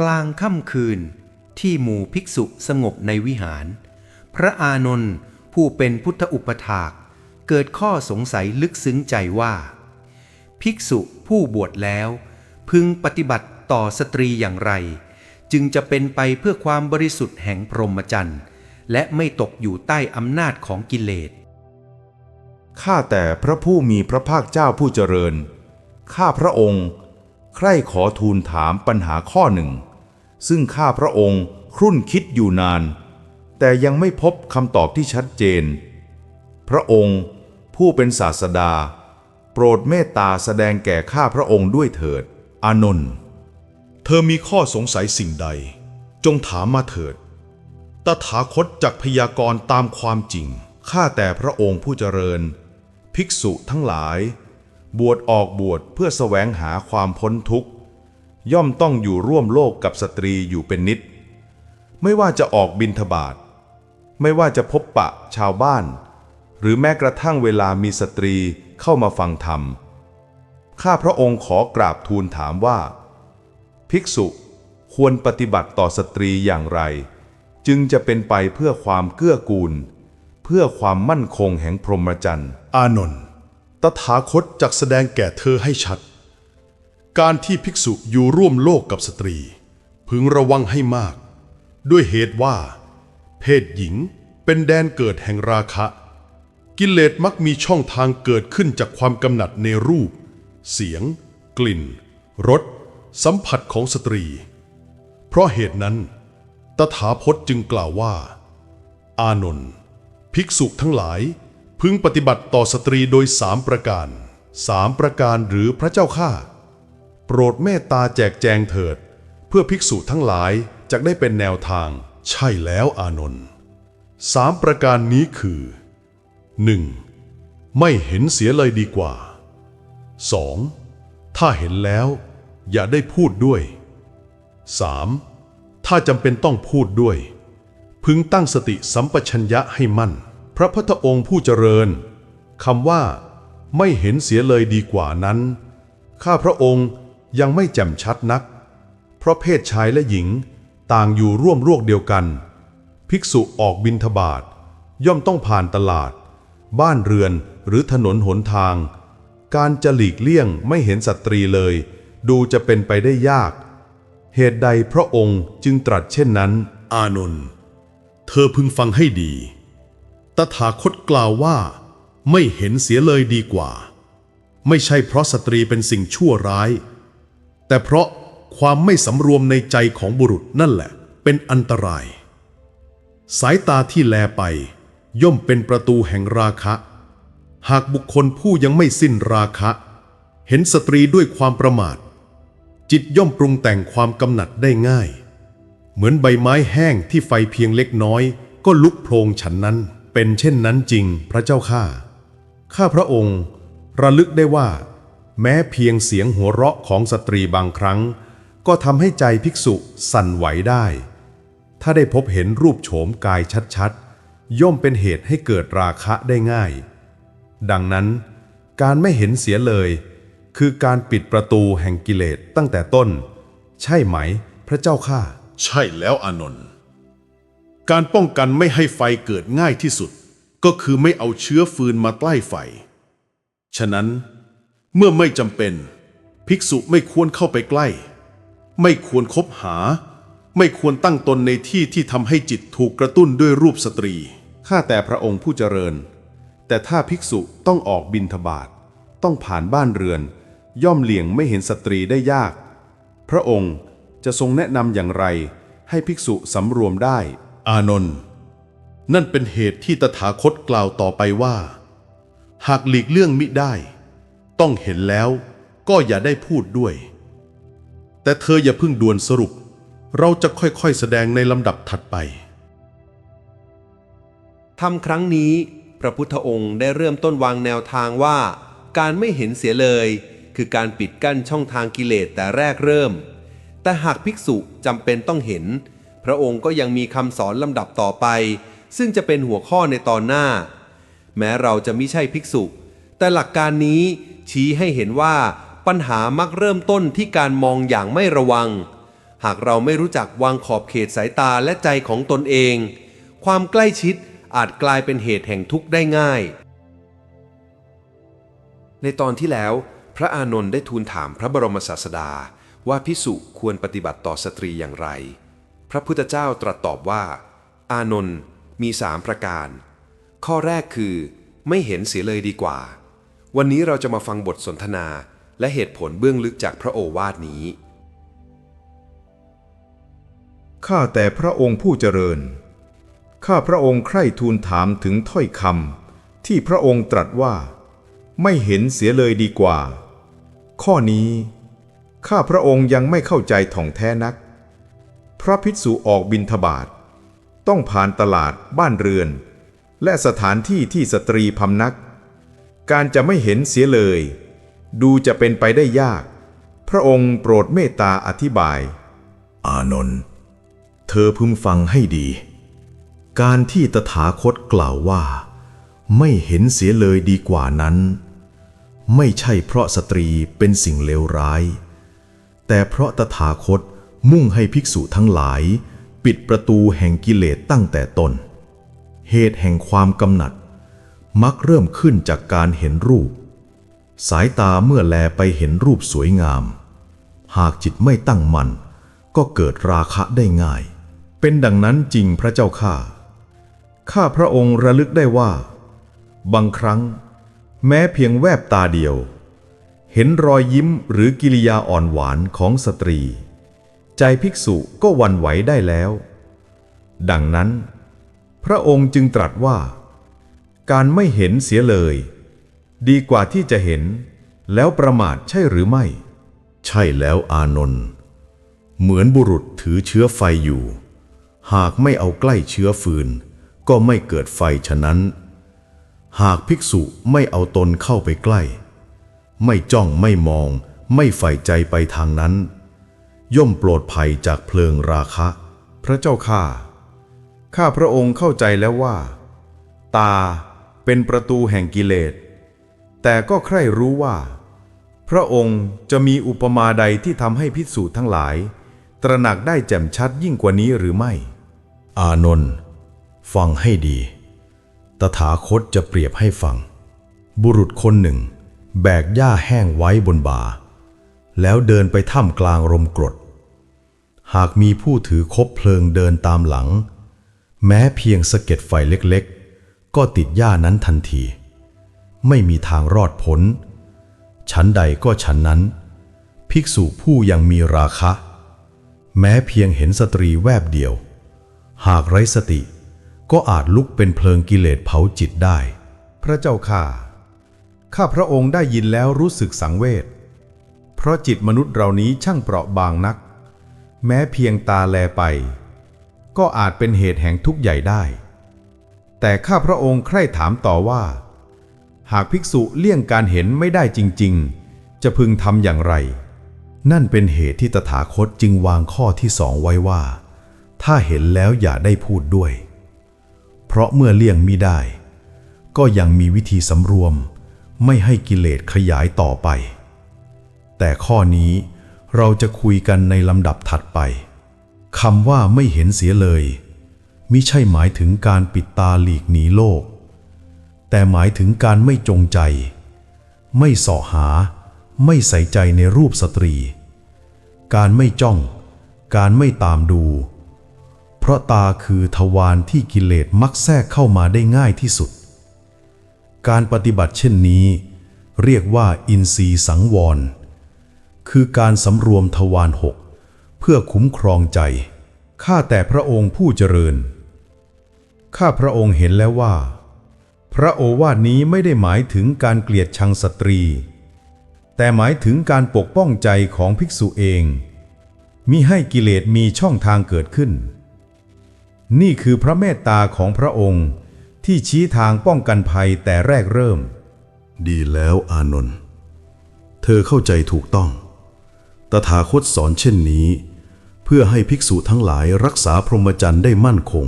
กลางค่ำคืนที่หมู่ภิกษุสงบในวิหาร พระอานนท์ผู้เป็นพุทธอุปถาก เกิดข้อสงสัยลึกซึ้งใจว่า ภิกษุผู้บวชแล้ว พึงปฏิบัติต่อสตรีอย่างไร จึงจะเป็นไปเพื่อความบริสุทธิ์แห่งพรหมจรรย์และไม่ตกอยู่ใต้อำนาจของกิเลสข้าแต่พระผู้มีพระภาคเจ้าผู้เจริญ ข้าพระองค์ ใคร่ขอทูลถามปัญหาข้อหนึ่ง ซึ่งข้าพระองค์ครุ่นคิดอยู่นาน แต่ยังไม่พบคำตอบที่ชัดเจน พระองค์ผู้เป็นศาสดา โปรดเมตตาแสดงแก่ข้าพระองค์ด้วยเถิด อานนท์เธอมีข้อสงสัยสิ่งใด จงถามมาเถิด ตถาคตจักพยากรณ์ตามความจริง ข้าแต่พระองค์ผู้เจริญ ภิกษุทั้งหลาย บวชออกบวชเพื่อแสวงหาความพ้นทุกข์ ย่อมต้องอยู่ร่วมโลกกับสตรีอยู่เป็นนิด ไม่ว่าจะออกบินทบาท ไม่ว่าจะพบปะชาวบ้าน หรือแม้กระทั่งเวลามีสตรีเข้ามาฟังธรรม ข้าพระองค์ขอกราบทูลถามว่า ภิกษุควรปฏิบัติต่อสตรีอย่างไร จึงจะเป็นไปเพื่อความเกื้อกูล เพื่อความมั่นคงแห่งพรหมจรรย์ อานนท์ ตถาคตจักแสดงแก่เธอให้ชัด การที่ภิกษุอยู่ร่วมโลกกับสตรี พึงระวังให้มาก ด้วยเหตุว่า เพศหญิงเป็นแดนเกิดแห่งราคะ กิเลสมักมีช่องทางเกิดขึ้นจากความกำหนัดในรูป เสียง กลิ่นรสสัมผัสของสตรี เพราะเหตุนั้น ตถาคตจึงกล่าวว่า อานนท์ภิกษุทั้งหลาย พึงปฏิบัติต่อสตรีโดยสามประการสามประการหรือพระเจ้าข้าโปรดเมตตาแจกแจงเถิด เพื่อภิกษุทั้งหลายจะได้เป็นแนวทาง ใช่แล้วอานนท์สามประการนี้คือ 1. ไม่เห็นเสียเลยดีกว่า 2. ถ้าเห็นแล้ว อย่าได้พูดด้วย 3. ถ้าจำเป็นต้องพูดด้วย พึงตั้งสติสัมปชัญญะให้มั่น พระพุทธองค์ผู้เจริญคำว่า ไม่เห็นเสียเลยดีกว่านั้น ข้าพระองค์ยังไม่แจ่มชัดนัก เพราะเพศชายและหญิงต่างอยู่ร่วมโรวกเดียวกัน ภิกษุออกบินทบาทย่อมต้องผ่านตลาด บ้านเรือนหรือถนนหนทาง การจะหลีกเลี่ยงไม่เห็นสตรีเลย ดูจะเป็นไปได้ยาก เหตุใดพระองค์จึงตรัสเช่นนั้น อานนท์เธอพึงฟังให้ดี ตถาคตกล่าวว่า ไม่เห็นเสียเลยดีกว่า ไม่ใช่เพราะสตรีเป็นสิ่งชั่วร้าย แต่เพราะความไม่สำรวมในใจของบุรุษนั่นแหละ เป็นอันตราย สายตาที่แลไป ย่อมเป็นประตูแห่งราคะ หากบุคคลผู้ยังไม่สิ้นราคะ เห็นสตรีด้วยความประมาท จิตย่อมปรุงแต่งความกำหนัดได้ง่าย เหมือนใบไม้แห้งที่ไฟเพียงเล็กน้อย ก็ลุกโพลงฉันนั้น เป็นเช่นนั้นจริงพระเจ้าข้าข้าพระองค์ระลึกได้ว่า แม้เพียงเสียงหัวเราะของสตรีบางครั้ง ก็ทำให้ใจภิกษุสั่นไหวได้ ถ้าได้พบเห็นรูปโฉมกายชัดๆ ย่อมเป็นเหตุให้เกิดราคะได้ง่าย ดังนั้น การไม่เห็นเสียเลย คือการปิดประตูแห่งกิเลสตั้งแต่ต้น ใช่ไหม พระเจ้าข้าใช่แล้วอนนท์ การป้องกันไม่ให้ไฟเกิดง่ายที่สุด ก็คือไม่เอาเชื้อฟืนมาใกล้ไฟ ฉะนั้น เมื่อไม่จำเป็น ภิกษุไม่ควรเข้าไปใกล้ ไม่ควรคบหา ไม่ควรตั้งตนในที่ที่ทำให้จิตถูกกระตุ้นด้วยรูปสตรี ข้าแต่พระองค์ผู้เจริญ แต่ถ้าภิกษุต้องออกบินทบาทต้องผ่านบ้านเรือน ย่อมเลี่ยงไม่เห็นสตรีได้ยาก พระองค์จะทรงแนะนำอย่างไรให้ภิกษุสำรวมได้ อานนท์นั่นเป็นเหตุที่ตถาคตกล่าวต่อไปว่า หากหลีกเลี่ยงมิได้ ต้องเห็นแล้วก็อย่าได้พูดด้วย แต่เธออย่าเพิ่งด่วนสรุป เราจะค่อยๆแสดงในลำดับถัดไปทำครั้งนี้พระพุทธองค์ได้เริ่มต้นวางแนวทางว่า การไม่เห็นเสียเลย คือการปิดกั้นช่องทางกิเลสแต่แรกเริ่ม แต่หากภิกษุจำเป็นต้องเห็น พระองค์ก็ยังมีคำสอนลำดับต่อไป ซึ่งจะเป็นหัวข้อในตอนหน้า แม้เราจะไม่ใช่ภิกษุ แต่หลักการนี้ชี้ให้เห็นว่าปัญหามักเริ่มต้นที่การมองอย่างไม่ระวัง หากเราไม่รู้จักวางขอบเขตสายตาและใจของตนเอง ความใกล้ชิดอาจกลายเป็นเหตุแห่งทุกข์ได้ง่าย ในตอนที่แล้ว พระอานนท์ได้ทูลถามพระบรมศาสดาว่าพิสุควรปฏิบัติต่อสตรีอย่างไร พระพุทธเจ้าตรัสตอบว่า อานนท์มีสามประการ ข้อแรกคือ ไม่เห็นเสียเลยดีกว่า วันนี้เราจะมาฟังบทสนทนาและเหตุผลเบื้องลึกจากพระโอวาทนี้ ข้าแต่พระองค์ผู้เจริญ ข้าพระองค์ใคร่ทูลถามถึงถ้อยคำที่พระองค์ตรัสว่า ไม่เห็นเสียเลยดีกว่า ข้อนี้ ข้าพระองค์ยังไม่เข้าใจถ่องแท้นัก พระภิกษุออกบินทบาท ต้องผ่านตลาดบ้านเรือน และสถานที่ที่สตรีพำนัก การจะไม่เห็นเสียเลย ดูจะเป็นไปได้ยาก พระองค์โปรดเมตตาอธิบาย อานนท์เธอพึงฟังให้ดี การที่ตถาคตกล่าวว่า ไม่เห็นเสียเลยดีกว่านั้น ไม่ใช่เพราะสตรีเป็นสิ่งเลวร้าย แต่เพราะตถาคต มุ่งให้ภิกษุทั้งหลาย ปิดประตูแห่งกิเลสตั้งแต่ตน เหตุแห่งความกำหนัด มักเริ่มขึ้นจากการเห็นรูป สายตาเมื่อแลไปเห็นรูปสวยงาม หากจิตไม่ตั้งมั่นก็เกิดราคะได้ง่าย เป็นดังนั้นจริงพระเจ้าข้าข้าพระองค์ระลึกได้ว่า บางครั้ง แม้เพียงแวบตาเดียว เห็นรอยยิ้มหรือกิริยาอ่อนหวานของสตรี ใจภิกษุก็วันไหวได้แล้ว ดังนั้น พระองค์จึงตรัสว่า การไม่เห็นเสียเลย ดีกว่าที่จะเห็น แล้วประมาทใช่หรือไม่ ใช่แล้วอานนท์เหมือนบุรุษถือเชื้อไฟอยู่ หากไม่เอาใกล้เชื้อฟืน ก็ไม่เกิดไฟฉะนั้น หากภิกษุไม่เอาตนเข้าไปใกล้ ไม่จ้องไม่มองไม่ใฝ่ใจไปทางนั้น ย่อมโปรดภัยจากเพลิงราคะ พระเจ้าข้าข้าพระองค์เข้าใจแล้วว่า ตาเป็นประตูแห่งกิเลส แต่ก็ใคร่รู้ว่า พระองค์จะมีอุปมาใดที่ทำให้พิสูจน์ทั้งหลาย ตระหนักได้แจ่มชัดยิ่งกว่านี้หรือไม่ อานนท์ฟังให้ดี ตถาคตจะเปรียบให้ฟัง บุรุษคนหนึ่ง แบกหญ้าแห้งไว้บนบ่าแล้วเดินไปท่ามกลางลมกรด หากมีผู้ถือคบเพลิงเดินตามหลัง แม้เพียงสะเก็ดไฟเล็กๆ ก็ติดหญ้านั้นทันที ไม่มีทางรอดพ้นชั้นใดก็ชั้นนั้น ภิกษุผู้ยังมีราคะ แม้เพียงเห็นสตรีแวบเดียว หากไร้สติก็อาจลุกเป็นเพลิงกิเลสเผาจิตได้ พระเจ้าข้าข้าพระองค์ได้ยินแล้วรู้สึกสังเวชเพราะจิตมนุษย์เรานี้ช่างเปราะบางนัก แม้เพียงตาแลไป ก็อาจเป็นเหตุแห่งทุกข์ใหญ่ได้ แต่ข้าพระองค์ใคร่ถามต่อว่า หากภิกษุเลี่ยงการเห็นไม่ได้จริง ๆ จะพึงทำอย่างไร นั่นเป็นเหตุที่ตถาคตจึงวางข้อที่สองไว้ว่า ถ้าเห็นแล้วอย่าได้พูดด้วย เพราะเมื่อเลี่ยงมิได้ ก็ยังมีวิธีสำรวม ไม่ให้กิเลสขยายต่อไป แต่ข้อนี้ เราจะคุยกันในลำดับถัดไปคำว่าไม่เห็นเสียเลยมิใช่หมายถึงการปิดตาหลีกหนีโลก แต่หมายถึงการไม่จงใจ ไม่เสาะหา ไม่ใส่ใจในรูปสตรี การไม่จ้อง การไม่ตามดู เพราะตาคือทวารที่กิเลสมักแทรกเข้ามาได้ง่ายที่สุด การปฏิบัติเช่นนี้ เรียกว่าอินทรีสังวร คือการสำรวมทวารหกเพื่อคุ้มครองใจ ข้าแต่พระองค์ผู้เจริญ ข้าพระองค์เห็นแล้วว่า พระโอวาทนี้ไม่ได้หมายถึงการเกลียดชังสตรี แต่หมายถึงการปกป้องใจของภิกษุเองมิให้กิเลสมีช่องทางเกิดขึ้น นี่คือพระเมตตาของพระองค์ที่ชี้ทางป้องกันภัยแต่แรกเริ่ม ดีแล้วอานนท์ เธอเข้าใจถูกต้อง ตถาคตสอนเช่นนี้ เพื่อให้ภิกษุทั้งหลายรักษาพรหมจรรย์ได้มั่นคง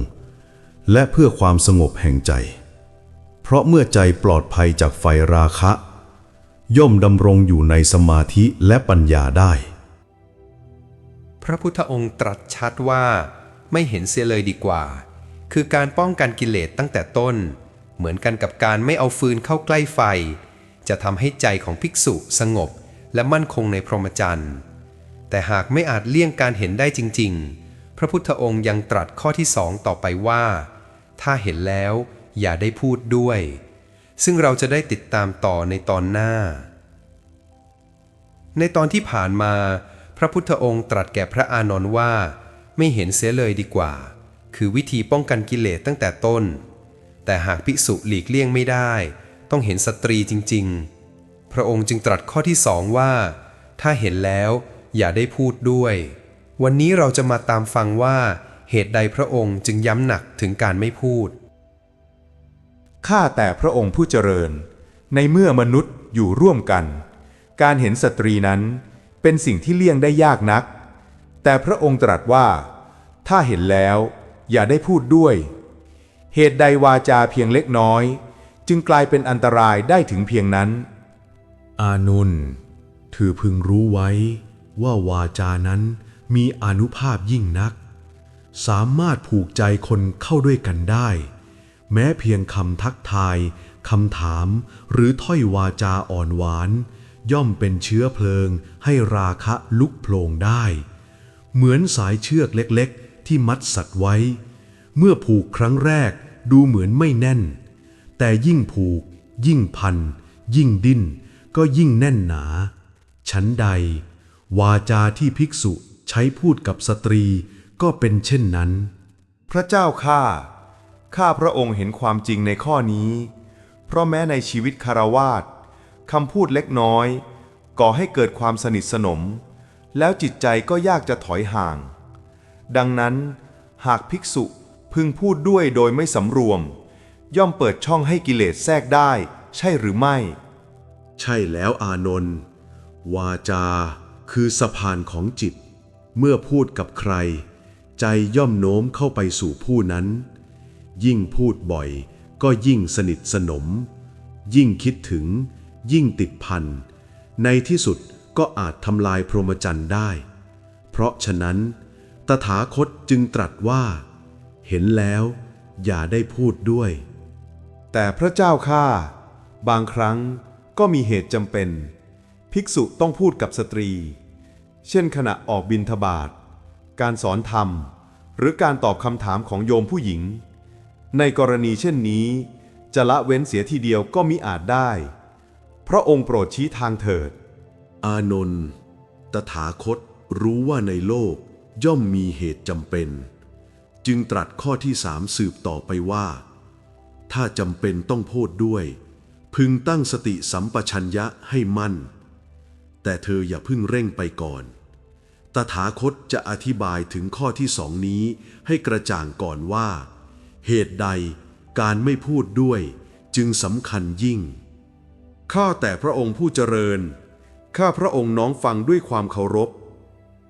และเพื่อความสงบแห่งใจ เพราะเมื่อใจปลอดภัยจากไฟราคะ ย่อมดำรงอยู่ในสมาธิและปัญญาได้ พระพุทธองค์ตรัสชัดว่าไม่เห็นเสียเลยดีกว่า คือการป้องกันกิเลสตั้งแต่ต้น เหมือนกันกับการไม่เอาฟืนเข้าใกล้ไฟ จะทำให้ใจของภิกษุสงบและมั่นคงในพรหมจรรย์ แต่หากไม่อาจเลี่ยงการเห็นได้จริง ๆ พระพุทธองค์ยังตรัสข้อที่สองต่อไปว่า ถ้าเห็นแล้วอย่าได้พูดด้วย ซึ่งเราจะได้ติดตามต่อในตอนหน้า ในตอนที่ผ่านมา พระพุทธองค์ตรัสแก่พระอานนท์ว่า ไม่เห็นเสียเลยดีกว่า คือวิธีป้องกันกิเลสตั้งแต่ต้น แต่หากภิกษุหลีกเลี่ยงไม่ได้ ต้องเห็นสตรีจริง ๆ พระองค์จึงตรัสข้อที่สองว่า ถ้าเห็นแล้ว อย่าได้พูดด้วย วันนี้เราจะมาตามฟังว่าเหตุใดพระองค์จึงย้ำหนักถึงการไม่พูด ข้าแต่พระองค์ผู้เจริญ ในเมื่อมนุษย์อยู่ร่วมกัน การเห็นสตรีนั้นเป็นสิ่งที่เลี่ยงได้ยากนัก แต่พระองค์ตรัสว่า ถ้าเห็นแล้วอย่าได้พูดด้วย เหตุใดวาจาเพียงเล็กน้อย จึงกลายเป็นอันตรายได้ถึงเพียงนั้น อานนท์เธอพึงรู้ไว้ ว่าวาจานั้นมีอนุภาพยิ่งนัก สามารถผูกใจคนเข้าด้วยกันได้ แม้เพียงคำทักทายคำถามหรือถ้อยวาจาอ่อนหวาน ย่อมเป็นเชื้อเพลิงให้ราคะลุกโผลงได้ เหมือนสายเชือกเล็กๆ ที่มัดสัตว์ไว้ เมื่อผูกครั้งแรกดูเหมือนไม่แน่น แต่ยิ่งผูก ยิ่งพัน ยิ่งดิ้น ก็ยิ่งแน่นหนา ชั้นใด วาจาที่ภิกษุใช้พูดกับสตรีก็เป็นเช่นนั้น พระเจ้าข้า ข้าพระองค์เห็นความจริงในข้อนี้ เพราะแม้ในชีวิตคารวาสคำพูดเล็กน้อย ก่อให้เกิดความสนิทสนม แล้วจิตใจก็ยากจะถอยห่าง ดังนั้น หากภิกษุพึงพูดด้วยโดยไม่สำรวม ย่อมเปิดช่องให้กิเลสแทรกได้ ใช่หรือไม่ ใช่แล้วอานนท์วาจา คือสะพานของจิต เมื่อพูดกับใคร ใจย่อมโน้มเข้าไปสู่ผู้นั้น ยิ่งพูดบ่อย ก็ยิ่งสนิทสนม ยิ่งคิดถึง ยิ่งติดพัน ในที่สุดก็อาจทำลายพรหมจรรย์ได้ เพราะฉะนั้น ตถาคตจึงตรัสว่า เห็นแล้ว อย่าได้พูดด้วย แต่พระเจ้าข้าบางครั้งก็มีเหตุจำเป็น ภิกษุต้องพูดกับสตรี เช่นขณะออกบินทบาท การสอนธรรม หรือการตอบคำถามของโยมผู้หญิง ในกรณีเช่นนี้ จะละเว้นเสียทีเดียวก็มิอาจได้ พระองค์โปรดชี้ทางเถิด อานนท์ตถาคตรู้ว่าในโลกย่อมมีเหตุจำเป็น จึงตรัสข้อที่สามสืบต่อไปว่า ถ้าจำเป็นต้องพูดด้วย พึงตั้งสติสัมปชัญญะให้มั่น แต่เธออย่าเพึ่งเร่งไปก่อน ตถาคตจะอธิบายถึงข้อที่สองนี้ให้กระจ่างก่อนว่า เหตุใดการไม่พูดด้วยจึงสำคัญยิ่ง ข้าแต่พระองค์ผู้เจริญ ข้าพระองค์น้องฟังด้วยความเคารพ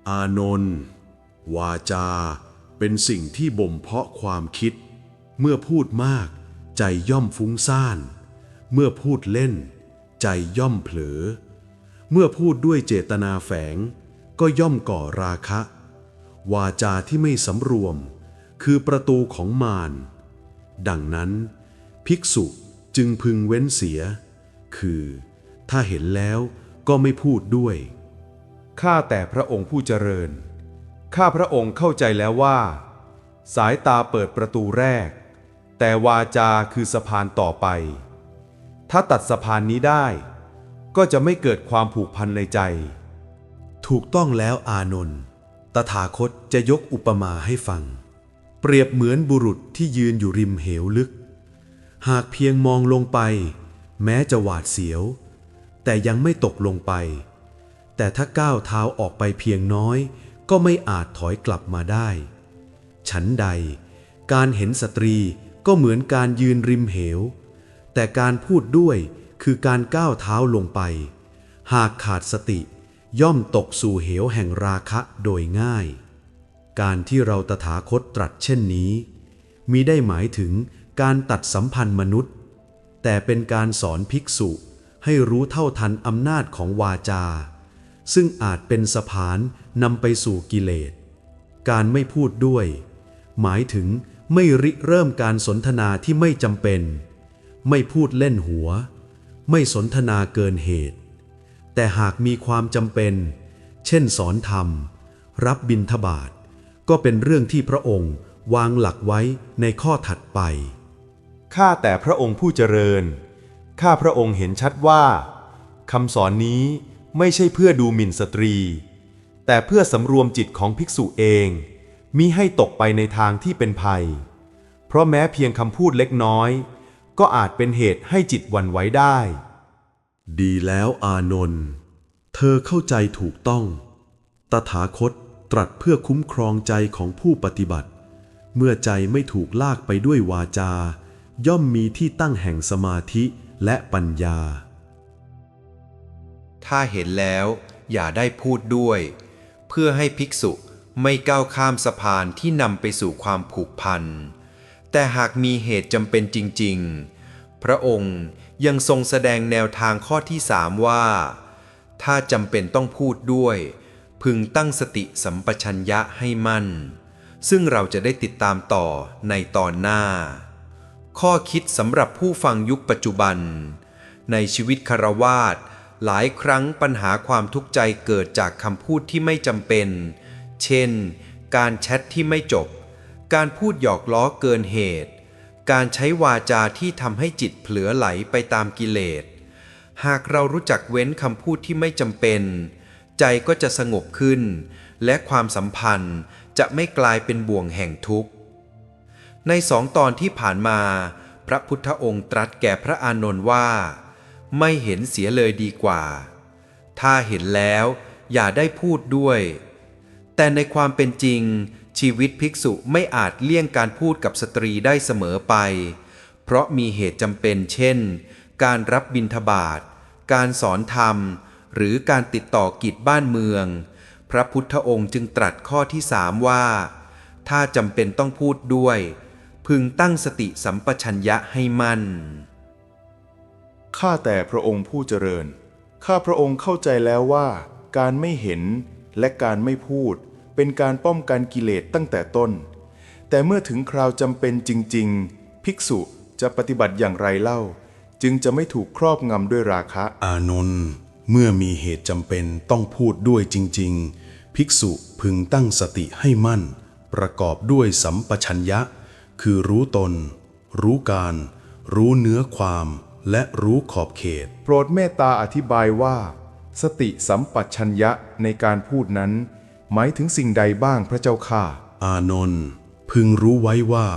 อานนท์วาจา เป็นสิ่งที่บ่มเพาะความคิด เมื่อพูดมากใจย่อมฟุ้งซ่าน เมื่อพูดเล่น ใจย่อมเผลอ เมื่อพูดด้วยเจตนาแฝง ก็ย่อมก่อราคะ วาจาที่ไม่สำรวม คือประตูของมาร ดังนั้น ภิกษุจึงพึงเว้นเสีย คือ ถ้าเห็นแล้วก็ไม่พูดด้วย ข้าแต่พระองค์ผู้เจริญ ข้าพระองค์เข้าใจแล้วว่า สายตาเปิดประตูแรก แต่วาจาคือสะพานต่อไป ถ้าตัดสะพานนี้ได้ ก็จะไม่เกิดความผูกพันในใจ ถูกต้องแล้วอานนท์ตถาคตจะยกอุปมาให้ฟัง เปรียบเหมือนบุรุษที่ยืนอยู่ริมเหวลึก หากเพียงมองลงไป แม้จะหวาดเสียว แต่ยังไม่ตกลงไป แต่ถ้าก้าวเท้าออกไปเพียงน้อย ก็ไม่อาจถอยกลับมาได้ ฉันใด การเห็นสตรีก็เหมือนการยืนริมเหว แต่การพูดด้วย คือการก้าวเท้าลงไป หากขาดสติ ย่อมตกสู่เหวแห่งราคะโดยง่าย การที่เราตถาคตตรัสเช่นนี้ มิได้หมายถึงการตัดสัมพันธ์มนุษย์ แต่เป็นการสอนภิกษุให้รู้เท่าทันอำนาจของวาจา ซึ่งอาจเป็นสะพานนำไปสู่กิเลส การไม่พูดด้วย หมายถึงไม่ริเริ่มการสนทนาที่ไม่จำเป็น ไม่พูดเล่นหัว ไม่สนทนาเกินเหตุ แต่หากมีความจำเป็น เช่นสอนธรรม รับบิณฑบาตก็เป็นเรื่องที่พระองค์วางหลักไว้ในข้อถัดไป ข้าแต่พระองค์ผู้เจริญ ข้าพระองค์เห็นชัดว่าคำสอนนี้ไม่ใช่เพื่อดูหมิ่นสตรี แต่เพื่อสำรวมจิตของภิกษุเองมิให้ตกไปในทางที่เป็นภัย เพราะแม้เพียงคำพูดเล็กน้อย ก็อาจเป็นเหตุให้จิตวันไหวได้ ดีแล้วอานนท์เธอเข้าใจถูกต้อง ตถาคตตรัสเพื่อคุ้มครองใจของผู้ปฏิบัติ เมื่อใจไม่ถูกลากไปด้วยวาจา ย่อมมีที่ตั้งแห่งสมาธิและปัญญา ถ้าเห็นแล้วอย่าได้พูดด้วย เพื่อให้ภิกษุไม่ก้าวข้ามสะพานที่นำไปสู่ความผูกพัน แต่หากมีเหตุจำเป็นจริง ๆ พระองค์ยังทรงแสดงแนวทางข้อที่สามว่า ถ้าจำเป็นต้องพูดด้วย พึงตั้งสติสัมปชัญญะให้มั่น ซึ่งเราจะได้ติดตามต่อในตอนหน้า ข้อคิดสำหรับผู้ฟังยุคปัจจุบัน ในชีวิตคารวาสหลายครั้งปัญหาความทุกข์ใจเกิดจากคำพูดที่ไม่จำเป็น เช่น การแชทที่ไม่จบ การพูดหยอกล้อเกินเหตุ การใช้วาจาที่ทำให้จิตเผลอไหลไปตามกิเลส หากเรารู้จักเว้นคำพูดที่ไม่จำเป็น ใจก็จะสงบขึ้น และความสัมพันธ์จะไม่กลายเป็นบ่วงแห่งทุกข์ ในสองตอนที่ผ่านมา พระพุทธองค์ตรัสแก่พระอานนท์ว่า ไม่เห็นเสียเลยดีกว่า ถ้าเห็นแล้วอย่าได้พูดด้วย แต่ในความเป็นจริง ชีวิตภิกษุไม่อาจเลี่ยงการพูดกับสตรีได้เสมอไป เพราะมีเหตุจำเป็นเช่น การรับบิณฑบาต การสอนธรรม หรือการติดต่อกิจบ้านเมือง พระพุทธองค์จึงตรัสข้อที่สามว่า ถ้าจำเป็นต้องพูดด้วย พึงตั้งสติสัมปชัญญะให้มั่น ข้าแต่พระองค์ผู้เจริญ ข้าพระองค์เข้าใจแล้วว่า การไม่เห็นและการไม่พูด เป็นการป้องกันกิเลสตั้งแต่ต้น แต่เมื่อถึงคราวจำเป็นจริง ๆ ภิกษุจะปฏิบัติอย่างไรเล่า จึงจะไม่ถูกครอบงำด้วยราคะ อานนท์เมื่อมีเหตุจำเป็นต้องพูดด้วยจริง ๆ ภิกษุพึงตั้งสติให้มั่น ประกอบด้วยสัมปชัญญะ คือรู้ตน รู้การ รู้เนื้อความ และรู้ขอบเขต โปรดเมตตาอธิบายว่า สติสัมปชัญญะในการพูดนั้น หมายถึงสิ่งใดบ้างพระเจ้าข้าอานนท์พึงรู้ไว้ว่า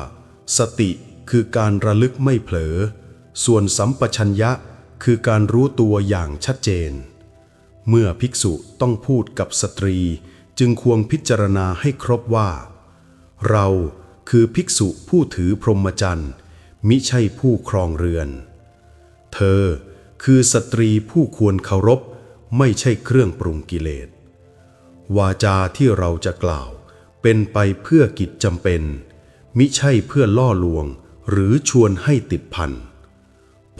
สติคือการระลึกไม่เผลอ ส่วนสัมปชัญญะคือการรู้ตัวอย่างชัดเจน เมื่อภิกษุต้องพูดกับสตรีจึงควรพิจารณาให้ครบว่า เราคือภิกษุผู้ถือพรหมจรรย์มิใช่ผู้ครองเรือน เธอคือสตรีผู้ควรเคารพ ไม่ใช่เครื่องปรุงกิเลส วาจาที่เราจะกล่าว เป็นไปเพื่อกิจจำเป็น มิใช่เพื่อล่อลวงหรือชวนให้ติดพัน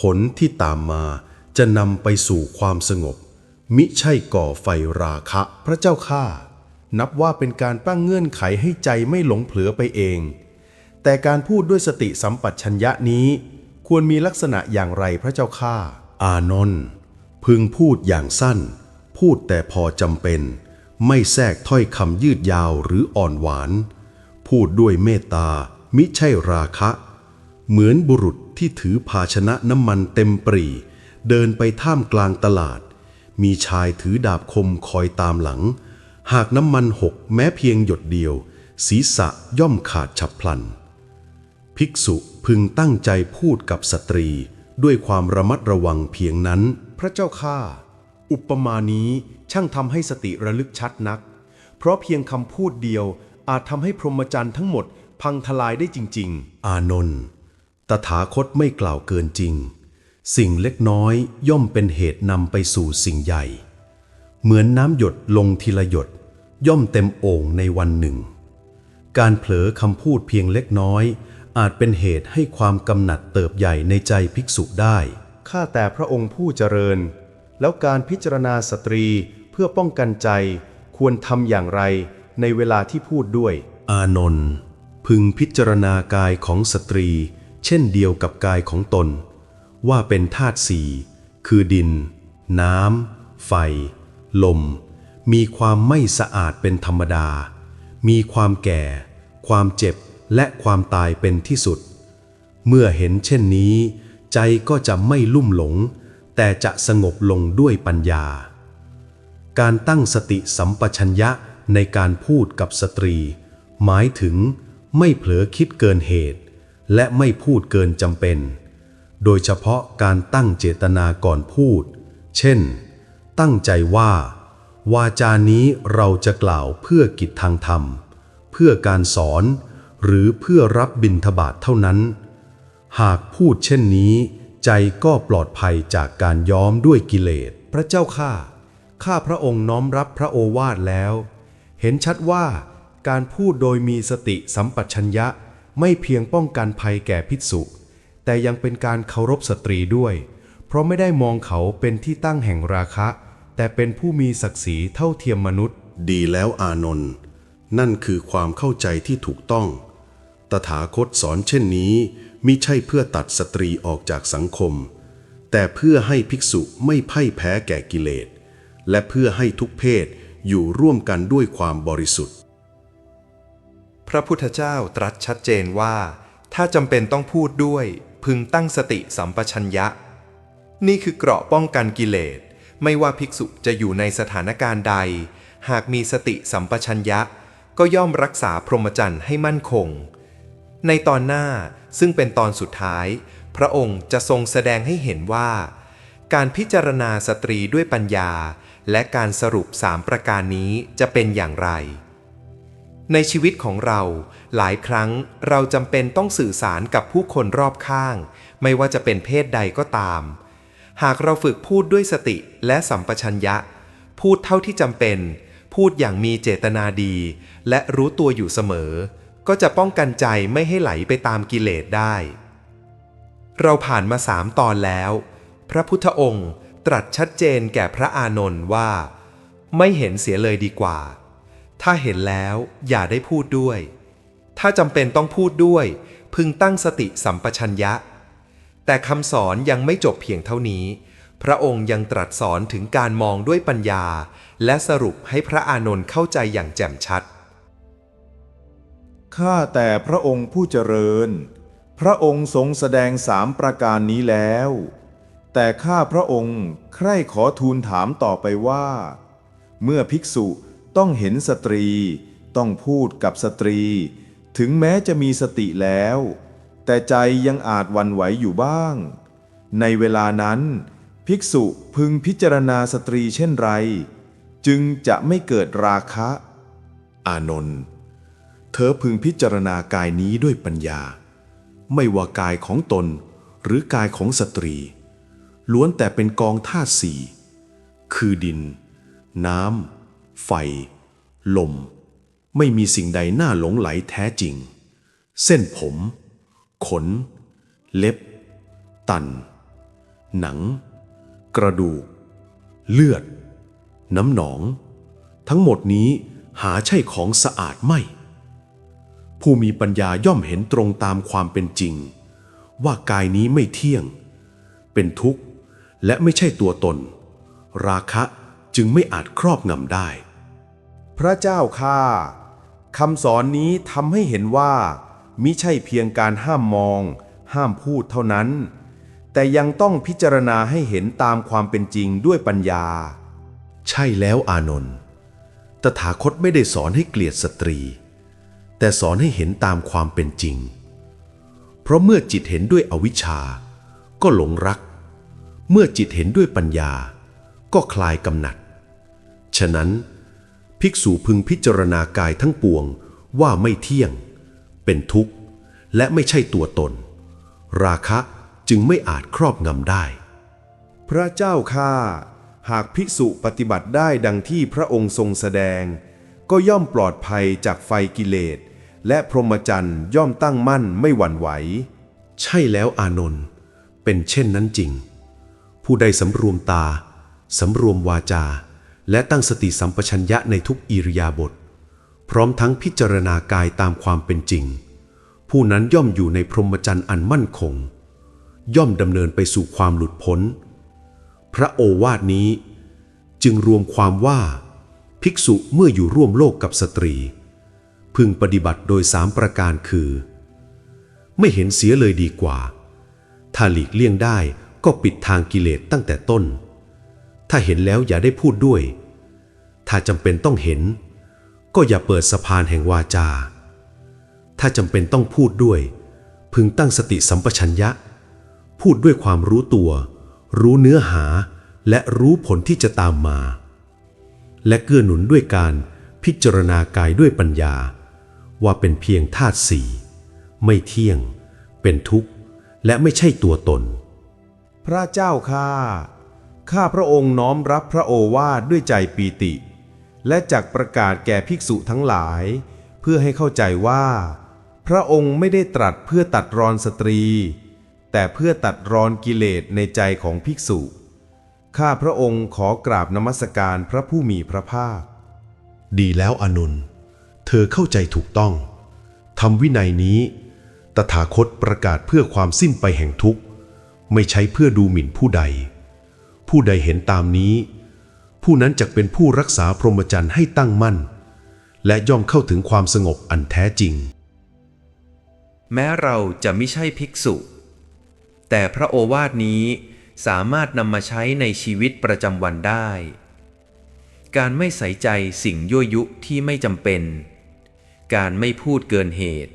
ผลที่ตามมาจะนำไปสู่ความสงบ มิใช่ก่อไฟราคะพระเจ้าข้านับว่าเป็นการตั้งเงื่อนไขให้ใจไม่หลงเผลอไปเอง แต่การพูดด้วยสติสัมปชัญญะนี้ ควรมีลักษณะอย่างไรพระเจ้าข้าอานนท์พึงพูดอย่างสั้น พูดแต่พอจำเป็น ไม่แทรกถ้อยคำยืดยาวหรืออ่อนหวาน พูดด้วยเมตตา มิใช่ราคะ เหมือนบุรุษที่ถือภาชนะน้ำมันเต็มปรี เดินไปท่ามกลางตลาด มีชายถือดาบคมคอยตามหลัง หากน้ำมันหกแม้เพียงหยดเดียว ศีรษะย่อมขาดฉับพลัน ภิกษุพึงตั้งใจพูดกับสตรีด้วยความระมัดระวังเพียงนั้น พระเจ้าข้าอุปมานี้ ช่างทำให้สติระลึกชัดนัก เพราะเพียงคำพูดเดียวอาจทำให้พรหมจรรย์ทั้งหมดพังทลายได้จริง ๆ อานนท์ตถาคตไม่กล่าวเกินจริง สิ่งเล็กน้อยย่อมเป็นเหตุนำไปสู่สิ่งใหญ่ เหมือนน้ำหยดลงทีละหยด ย่อมเต็มโอ่งในวันหนึ่ง การเผลอคำพูดเพียงเล็กน้อย อาจเป็นเหตุให้ความกำหนัดเติบใหญ่ในใจภิกษุได้ ข้าแต่พระองค์ผู้เจริญ แล้วการพิจารณาสตรีเพื่อพื่อป้องกันใจควรทำอย่างไรในเวลาที่พูดด้วย อานนท์พึงพิจารณากายของสตรี เช่นเดียวกับกายของตน ว่าเป็นธาตุสี่คือดิน น้ำ ไฟ ลม มีความไม่สะอาดเป็นธรรมดา มีความแก่ ความเจ็บและความตายเป็นที่สุด เมื่อเห็นเช่นนี้ ใจก็จะไม่ลุ่มหลง แต่จะสงบลงด้วยปัญญา การตั้งสติสัมปชัญญะในการพูดกับสตรี หมายถึงไม่เผลอคิดเกินเหตุ และไม่พูดเกินจำเป็น โดยเฉพาะการตั้งเจตนาก่อนพูด เช่น ตั้งใจว่า วาจานี้เราจะกล่าวเพื่อกิจทางธรรม เพื่อการสอน หรือเพื่อรับบิณฑบาตเท่านั้น หากพูดเช่นนี้ ใจก็ปลอดภัยจากการย้อมด้วยกิเลสพระเจ้าข้า ข้าพระองค์น้อมรับพระโอวาทแล้ว เห็นชัดว่าการพูดโดยมีสติสัมปชัญญะไม่เพียงป้องกันภัยแก่ภิกษุ แต่ยังเป็นการเคารพสตรีด้วย เพราะไม่ได้มองเขาเป็นที่ตั้งแห่งราคะ แต่เป็นผู้มีศักดิ์ศรีเท่าเทียมมนุษย์ ดีแล้วอานนท์นั่นคือความเข้าใจที่ถูกต้อง ตถาคตสอนเช่นนี้มิใช่เพื่อตัดสตรีออกจากสังคม แต่เพื่อให้ภิกษุไม่พ่ายแพ้แก่กิเลส และเพื่อให้ทุกเพศอยู่ร่วมกันด้วยความบริสุทธิ์ พระพุทธเจ้าตรัสชัดเจนว่า ถ้าจำเป็นต้องพูดด้วย พึงตั้งสติสัมปชัญญะ นี่คือเกราะป้องกันกิเลส ไม่ว่าภิกษุจะอยู่ในสถานการณ์ใด หากมีสติสัมปชัญญะ ก็ย่อมรักษาพรหมจรรย์ให้มั่นคง ในตอนหน้าซึ่งเป็นตอนสุดท้าย พระองค์จะทรงแสดงให้เห็นว่า การพิจารณาสตรีด้วยปัญญา และการสรุปสามประการนี้จะเป็นอย่างไร ในชีวิตของเรา หลายครั้งเราจำเป็นต้องสื่อสารกับผู้คนรอบข้าง ไม่ว่าจะเป็นเพศใดก็ตาม หากเราฝึกพูดด้วยสติและสัมปชัญญะ พูดเท่าที่จำเป็น พูดอย่างมีเจตนาดี และรู้ตัวอยู่เสมอ ก็จะป้องกันใจไม่ให้ไหลไปตามกิเลสได้ เราผ่านมาสามตอนแล้ว พระพุทธองค์ ตรัสชัดเจนแก่พระอานนท์ว่า ไม่เห็นเสียเลยดีกว่า ถ้าเห็นแล้วอย่าได้พูดด้วย ถ้าจำเป็นต้องพูดด้วย พึงตั้งสติสัมปชัญญะ แต่คำสอนยังไม่จบเพียงเท่านี้ พระองค์ยังตรัสสอนถึงการมองด้วยปัญญา และสรุปให้พระอานนท์เข้าใจอย่างแจ่มชัดข้าแต่พระองค์ผู้เจริญ พระองค์ทรงแสดงสามประการนี้แล้ว แต่ข้าพระองค์ใคร่ขอทูลถามต่อไปว่า เมื่อภิกษุต้องเห็นสตรี ต้องพูดกับสตรี ถึงแม้จะมีสติแล้ว แต่ใจยังอาจวันไหวอยู่บ้าง ในเวลานั้น ภิกษุพึงพิจารณาสตรีเช่นไร จึงจะไม่เกิดราคะ อานนท์เธอพึงพิจารณากายนี้ด้วยปัญญา ไม่ว่ากายของตนหรือกายของสตรี ล้วนแต่เป็นกองธาตุสี่คือดิน น้ำ ไฟ ลม ไม่มีสิ่งใดน่าหลงไหลแท้จริง เส้นผม ขน เล็บ ตัน หนัง กระดูก เลือด น้ำหนอง ทั้งหมดนี้หาใช่ของสะอาดไม่ ผู้มีปัญญาย่อมเห็นตรงตามความเป็นจริง ว่ากายนี้ไม่เที่ยง เป็นทุกข์ และไม่ใช่ตัวตน ราคะจึงไม่อาจครอบงำได้ พระเจ้าข้าคำสอนนี้ทำให้เห็นว่า มิใช่เพียงการห้ามมอง ห้ามพูดเท่านั้น แต่ยังต้องพิจารณาให้เห็นตามความเป็นจริงด้วยปัญญา ใช่แล้วอานนท์ตถาคตไม่ได้สอนให้เกลียดสตรี แต่สอนให้เห็นตามความเป็นจริง เพราะเมื่อจิตเห็นด้วยอวิชชา ก็หลงรัก เมื่อจิตเห็นด้วยปัญญา ก็คลายกำหนัด ฉะนั้นภิกษุพึงพิจารณากายทั้งปวงว่าไม่เที่ยง เป็นทุกข์ และไม่ใช่ตัวตน ราคะจึงไม่อาจครอบงำได้ พระเจ้าข้าหากภิกษุปฏิบัติได้ดังที่พระองค์ทรงแสดง ก็ย่อมปลอดภัยจากไฟกิเลส และพรหมจรรย์ย่อมตั้งมั่นไม่หวั่นไหว ใช่แล้วอานนท์เป็นเช่นนั้นจริง ผู้ใดสำรวมตา สำรวมวาจา และตั้งสติสัมปชัญญะในทุกอิริยาบถพร้อมทั้งพิจารณากายตามความเป็นจริง ผู้นั้นย่อมอยู่ในพรหมจรรย์อันมั่นคง ย่อมดำเนินไปสู่ความหลุดพ้น พระโอวาทนี้ จึงรวมความว่า ภิกษุเมื่ออยู่ร่วมโลกกับสตรี พึงปฏิบัติโดยสามประการคือ ไม่เห็นเสียเลยดีกว่า ถ้าหลีกเลี่ยงได้ ก็ปิดทางกิเลสตั้งแต่ต้น ถ้าเห็นแล้วอย่าได้พูดด้วย ถ้าจำเป็นต้องเห็น ก็อย่าเปิดสะพานแห่งวาจา ถ้าจำเป็นต้องพูดด้วย พึงตั้งสติสัมปชัญญะ พูดด้วยความรู้ตัว รู้เนื้อหาและรู้ผลที่จะตามมา และเกื้อหนุนด้วยการพิจารณากายด้วยปัญญา ว่าเป็นเพียงธาตุสี่ไม่เที่ยง เป็นทุกข์ และไม่ใช่ตัวตน พระเจ้าข้าข้าพระองค์น้อมรับพระโอวาทด้วยใจปีติ และจักประกาศแก่ภิกษุทั้งหลาย เพื่อให้เข้าใจว่า พระองค์ไม่ได้ตรัสเพื่อตัดรอนสตรี แต่เพื่อตัดรอนกิเลสในใจของภิกษุ ข้าพระองค์ขอกราบนมัสการพระผู้มีพระภาค ดีแล้วอานนเธอเข้าใจถูกต้องทำวินัยนี้ ตถาคตประกาศเพื่อความสิ้นไปแห่งทุกข์ ไม่ใช้เพื่อดูหมิ่นผู้ใด ผู้ใดเห็นตามนี้ ผู้นั้นจะเป็นผู้รักษาพรหมจรรย์ให้ตั้งมั่น และย่อมเข้าถึงความสงบอันแท้จริง แม้เราจะไม่ใช่ภิกษุ แต่พระโอวาทนี้สามารถนำมาใช้ในชีวิตประจำวันได้ การไม่ใส่ใจสิ่งยั่วยุที่ไม่จำเป็น การไม่พูดเกินเหตุ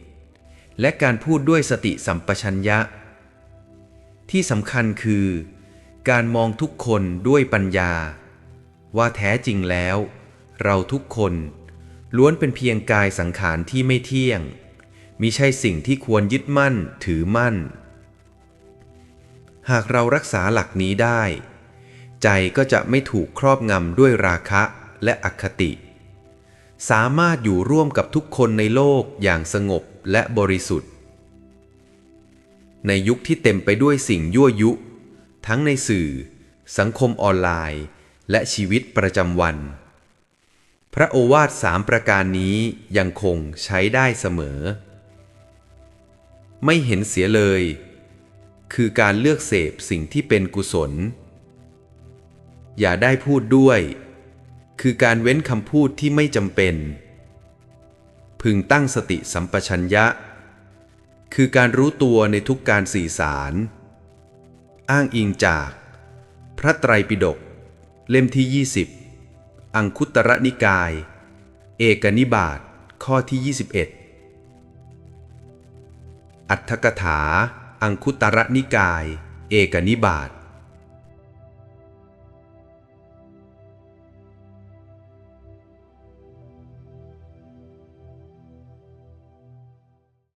และการพูดด้วยสติสัมปชัญญะ ที่สำคัญคือ การมองทุกคนด้วยปัญญา ว่าแท้จริงแล้ว เราทุกคนล้วนเป็นเพียงกายสังขารที่ไม่เที่ยงมิใช่สิ่งที่ควรยึดมั่นถือมั่น หากเรารักษาหลักนี้ได้ ใจก็จะไม่ถูกครอบงำด้วยราคะและอคติ สามารถอยู่ร่วมกับทุกคนในโลกอย่างสงบและบริสุทธิ์ ในยุคที่เต็มไปด้วยสิ่งยั่วยุ ทั้งในสื่อ สังคมออนไลน์ และชีวิตประจำวัน พระโอวาทสามประการนี้ยังคงใช้ได้เสมอ ไม่เห็นเสียเลย คือการเลือกเสพสิ่งที่เป็นกุศล อย่าได้พูดด้วย คือการเว้นคำพูดที่ไม่จำเป็น พึงตั้งสติสัมปชัญญะ คือการรู้ตัวในทุกการสื่อสาร อ้างอิงจาก พระไตรปิฎกเล่มที่ 20 อังคุตรนิกาย เอกนิบาตข้อที่ 21 อัทธกถา อังคุตรนิกาย เอกนิบาต